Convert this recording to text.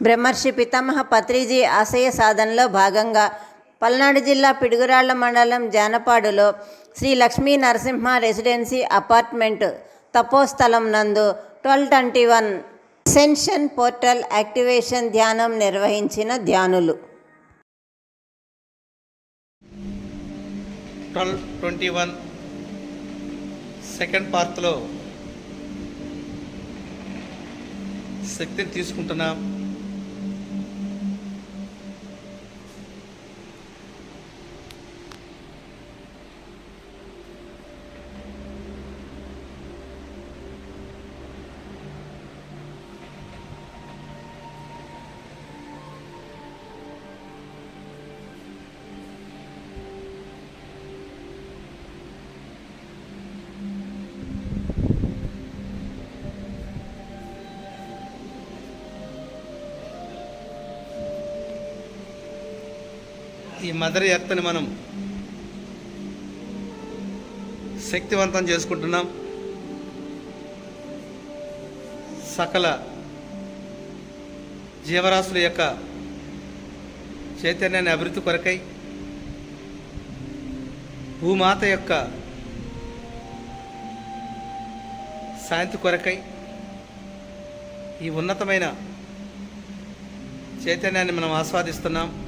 బ్రహ్మర్షి పితామహ పత్రిజీ ఆశయ సాధనలో భాగంగా పల్నాడు జిల్లా పిడుగురాళ్ళ మండలం జానపాడులో శ్రీ లక్ష్మీ నరసింహ రెసిడెన్సీ అపార్ట్మెంట్ తపోస్థలం నందు twelve twenty one ascension portal activation ధ్యానం నిర్వహించిన ధ్యానులు. ట్వెల్వ్ ట్వంటీ వన్ సెకండ్ పార్ట్లో శక్తిని తీసుకుంటున్నాం. ఈ మదర్ ఎర్త్ని మనం శక్తివంతం చేసుకుంటున్నాం. సకల జీవరాశుల యొక్క చైతన్యాన్ని అభివృద్ధి కొరకై భూమాత యొక్క శాంతి కొరకై ఈ ఉన్నతమైన చైతన్యాన్ని మనం ఆస్వాదిస్తున్నాం.